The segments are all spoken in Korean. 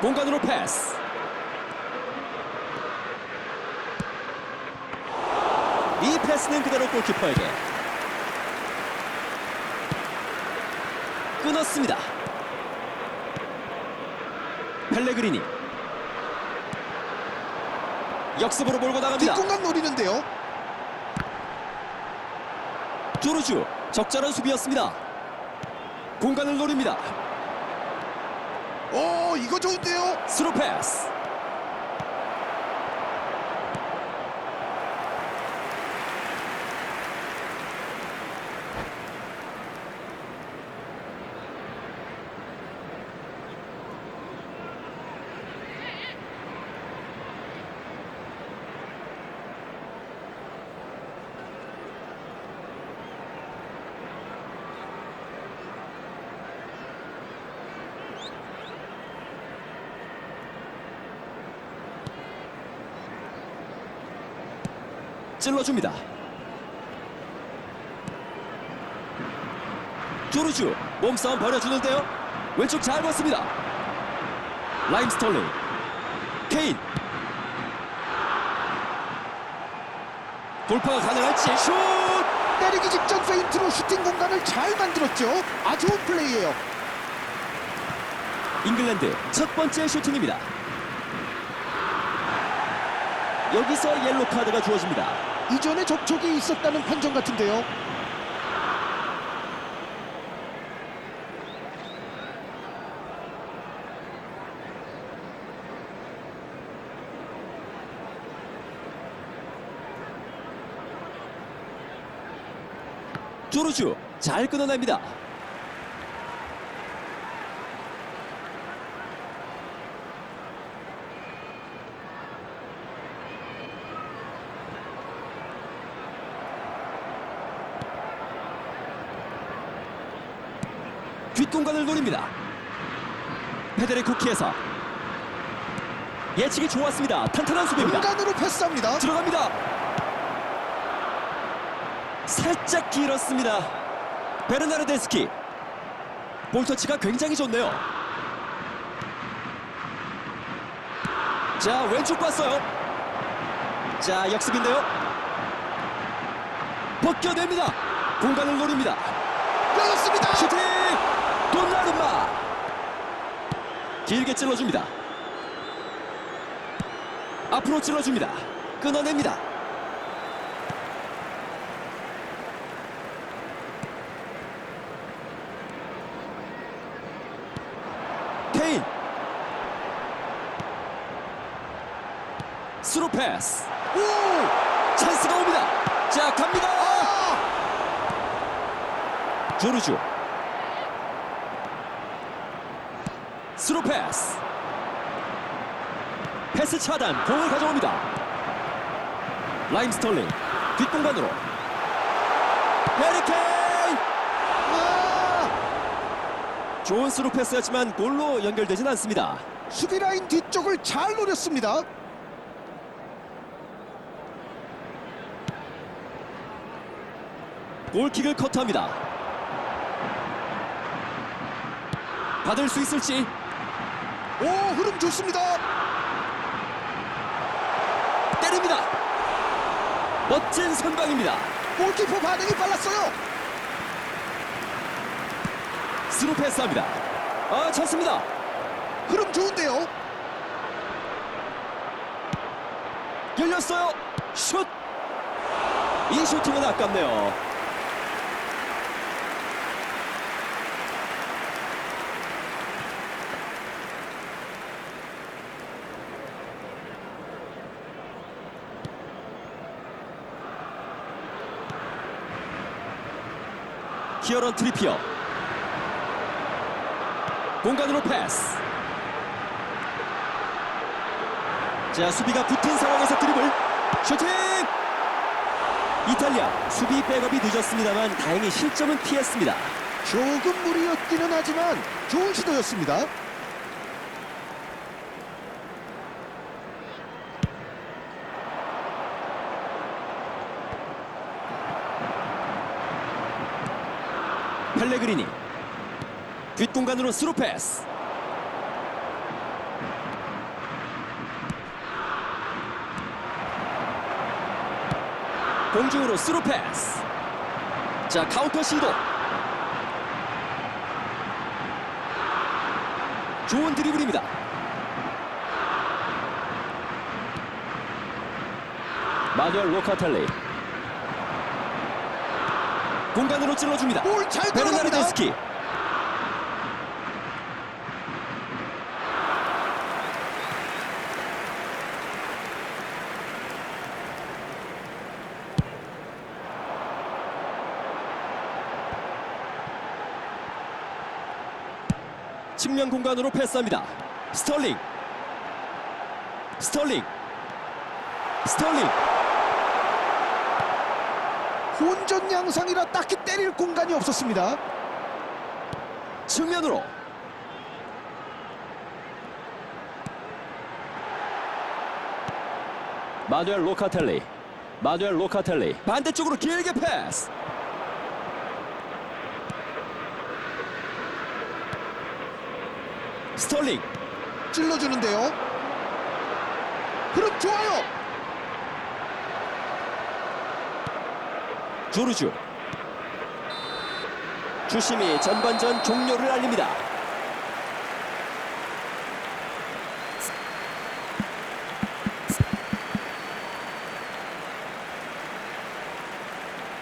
공간으로 패스. 이 패스는 그대로 골키퍼에게 끊었습니다. 펠레그리니 역습으로 몰고 나갑니다. 뒷공간 노리는데요. 조르주 적절한 수비였습니다. 공간을 노립니다. 오, 이거 좋은데요. 스루 패스. 찔러줍니다. 조르주 몸싸움 벌여주는데요. 왼쪽 잘 봤습니다. 라임 스톨링 케인 돌파가 가능할지 슛 때리기 직전 페인트로 슈팅 공간을 잘 만들었죠. 아주 좋은 플레이예요. 잉글랜드 첫 번째 슈팅입니다. 여기서 옐로 카드가 주어집니다. 이전에 접촉이 있었다는 판정 같은데요. 조르주 잘 끊어냅니다. 공간을 노립니다. 페데레 쿠키에서 예측이 좋았습니다. 탄탄한 수비입니다. 공간으로 패스합니다. 들어갑니다. 살짝 길었습니다. 베르나르데스키. 볼터치가 굉장히 좋네요. 자, 왼쪽 봤어요. 자, 역습인데요. 벗겨냅니다. 공간을 노립니다. 열렸습니다. 슈팅! 돈나르마! 길게 찔러줍니다. 앞으로 찔러줍니다. 끊어냅니다. 케인! 스루 패스. 오! 찬스가 옵니다. 자, 갑니다. 조르주. 스루 패스. 패스 차단, 공을 가져옵니다. 라임 스톨링, 뒷공간으로. 헤리케인! 아! 좋은 스루 패스였지만 골로 연결되진 않습니다. 수비 라인 뒤쪽을 잘 노렸습니다. 골킥을 커트합니다. 받을 수 있을지 오, 흐름 좋습니다. 때립니다. 멋진 선방입니다. 골키퍼 반응이 빨랐어요. 스루 패스합니다. 아, 쳤습니다. 흐름 좋은데요. 열렸어요. 슛. 이 슈팅은 아깝네요. 키어런 트리피어. 공간으로 패스. 자 수비가 붙은 상황에서 드리블. 슈팅! 이탈리아 수비 백업이 늦었습니다만 다행히 실점은 피했습니다. 조금 무리였기는 하지만 좋은 시도였습니다. 알레그리니. 뒷공간으로 스루 패스. 공중으로 스루 패스. 자 카운터 시도 좋은 드리블입니다. 마녀 로카텔리. 공간으로 찔러줍니다. 볼잘 들어갑니다. 베르나르데스키. 측면 공간으로 패스합니다. 스털링. 스털링. 스털링. 혼전 양상이라 딱히 때릴 공간이 없었습니다. 측면으로. 마누엘 로카텔리. 마누엘 로카텔리. 반대쪽으로 길게 패스. 스털링. 찔러주는데요. 흐름 좋아요. 조르주. 주심이 전반전 종료를 알립니다.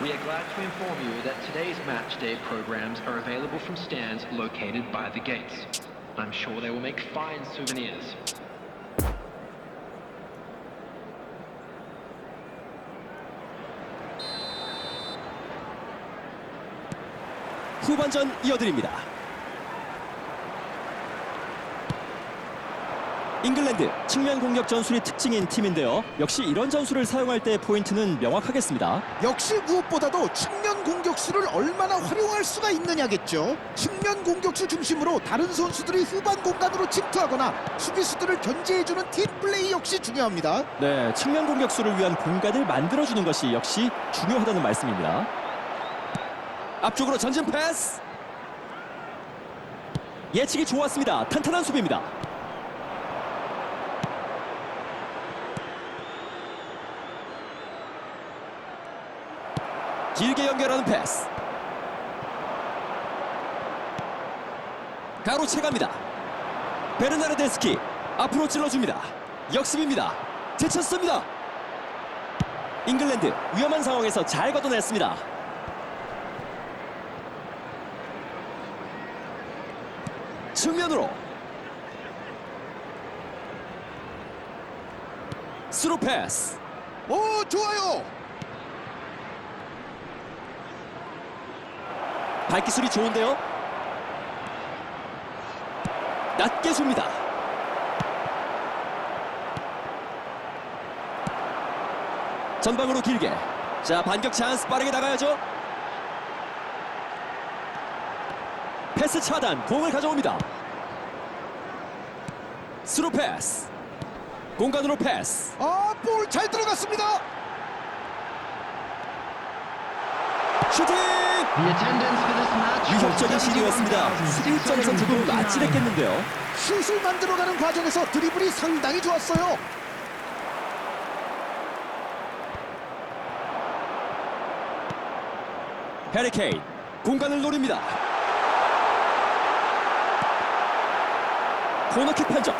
We are glad to inform you that today's match day programs are available from stands located by the gates. I'm sure they will make fine souvenirs. 후반전 이어드립니다. 잉글랜드 측면 공격 전술이 특징인 팀인데요. 역시 이런 전술을 사용할 때 포인트는 명확하겠습니다. 역시 무엇보다도 측면 공격수를 얼마나 활용할 수가 있느냐겠죠. 측면 공격수 중심으로 다른 선수들이 후반 공간으로 침투하거나 수비수들을 견제해주는 팀 플레이 역시 중요합니다. 네, 측면 공격수를 위한 공간을 만들어주는 것이 역시 중요하다는 말씀입니다. 앞쪽으로 전진 패스. 예측이 좋았습니다. 탄탄한 수비입니다. 길게 연결하는 패스. 가로채갑니다. 베르나르데스키 앞으로 찔러줍니다. 역습입니다. 제쳤습니다. 잉글랜드 위험한 상황에서 잘 걷어냈습니다. 측면으로 스루 패스 오 좋아요. 발기술이 좋은데요. 낮게 줍니다. 전방으로 길게. 자 반격 찬스 빠르게 나가야죠. 패스 차단 공을 가져옵니다. 스루 패스. 공간으로 패스. 아 볼 잘 들어갔습니다. 슈팅! Was 위협적인 시리였습니다. 수비 입장에서 조금 71,659. 아찔했겠는데요. 슛을 만들어가는 과정에서 드리블이 상당히 좋았어요. 해리케인 공간을 노립니다. 코너킥 판정.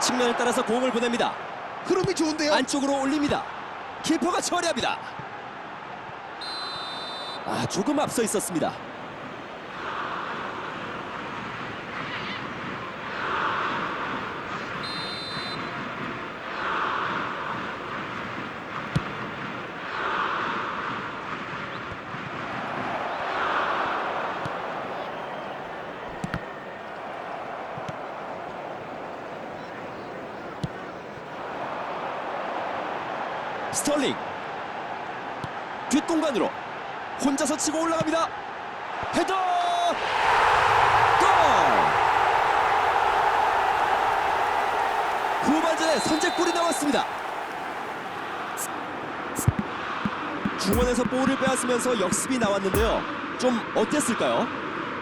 측면을 따라서 공을 보냅니다. 흐름이 좋은데요. 안쪽으로 올립니다. 키퍼가 처리합니다. 아, 조금 앞서 있었습니다. 스털링 뒷공간으로 혼자서 치고 올라갑니다. 헤더! 골! 후반전에 선제골이 나왔습니다. 중원에서 볼을 빼앗으면서 역습이 나왔는데요. 좀 어땠을까요?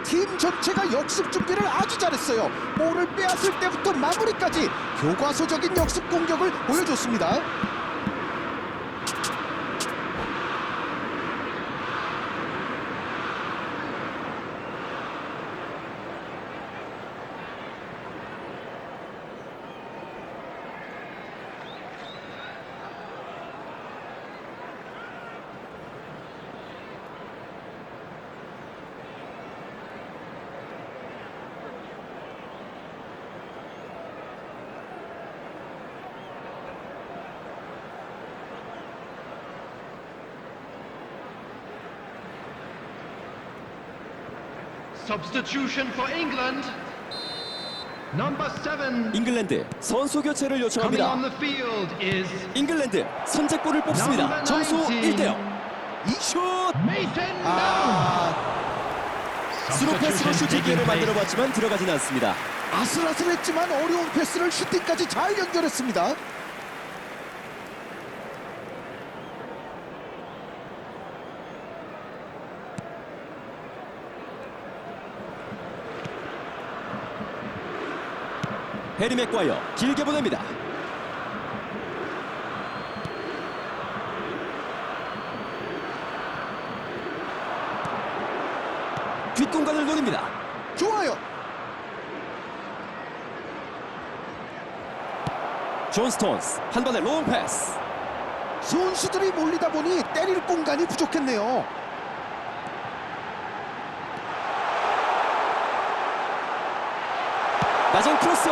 팀 전체가 역습 준비를 아주 잘했어요. 볼을 빼앗을 때부터 마무리까지 교과서적인 역습 공격을 보여줬습니다. Substitution for England. Number seven 잉글랜드 선수 교체를 coming on 요청합니다. the field is 잉글랜드 선제골을 뽑습니다. 점수 19. 1대 0. 이 슛! Mason Mount. 아, 스루 패스로 Substitution 슈팅 기회를. 만들어봤지만 들어가진 않습니다. 아슬아슬했지만 어려운 패스를 슈팅까지 잘 연결했습니다. 해리 맥과이어 길게 보냅니다. 뒷공간을 노립니다. 좋아요. 존 스톤스 한 번의 롱 패스. 선수들이 몰리다 보니 때릴 공간이 부족했네요. 낮은 크로스.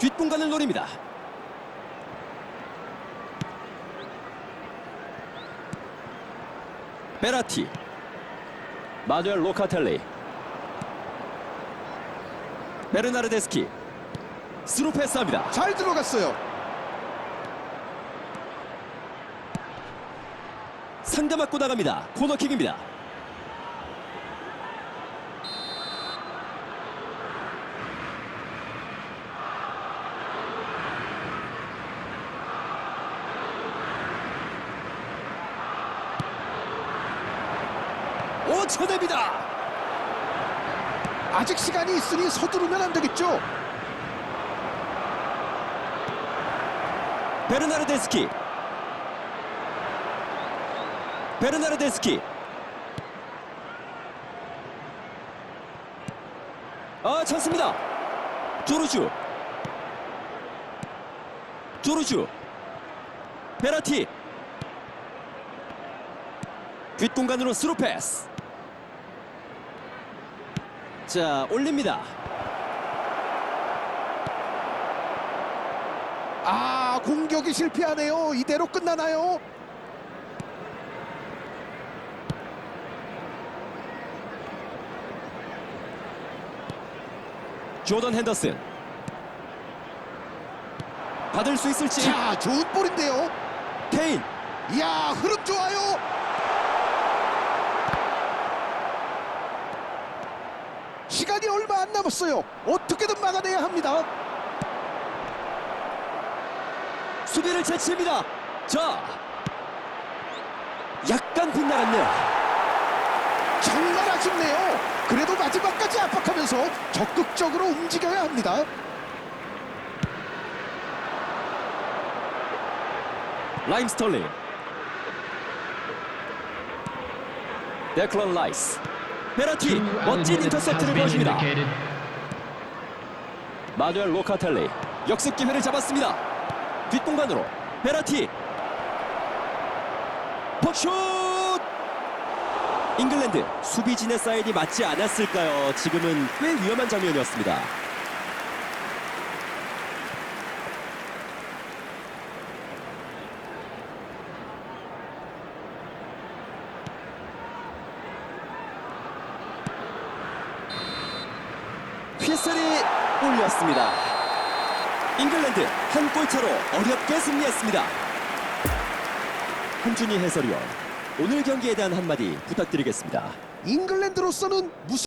뒷공간을 노립니다. 베라티 마누엘 로카텔리 베르나르데스키 스루 패스합니다. 잘 들어갔어요. 상대 맞고 나갑니다. 코너킥입니다. 오 쳐냅니다. 아직 시간이 있으니 서두르면 안 되겠죠. 베르나르데스키. 베르나르데스키. 아 찬스입니다. 조르주. 조르주. 베라티. 뒷공간으로 스루 패스 자 올립니다 아 공격이 실패하네요. 이대로 끝나나요? 조던 핸더슨 받을 수 있을지 자 좋은 볼인데요. 케인 이야 흐름 좋아요. 시간이 얼마 안 남았어요. 어떻게든 막아내야 합니다. 수비를 제치입니다. 자, 약간 빗나갔네요. 정말 아쉽네요. 그래도 마지막까지 압박하면서 적극적으로 움직여야 합니다. 라임 스털링, 데클런 라이스, 베라티 멋진 인터셉트를 보여줍니다. 마누엘 로카텔리 역습 기회를 잡았습니다. 뒷공간으로 베라티 퍽슛 잉글랜드 수비진의 사인이 맞지 않았을까요? 지금은 꽤 위험한 장면이었습니다. 휘슬이 울렸습니다. 잉글랜드 한 골차로 어렵게 승리했습니다. 한준희 해설위원 오늘 경기에 대한 한마디 부탁드리겠습니다. 잉글랜드로서는 무슨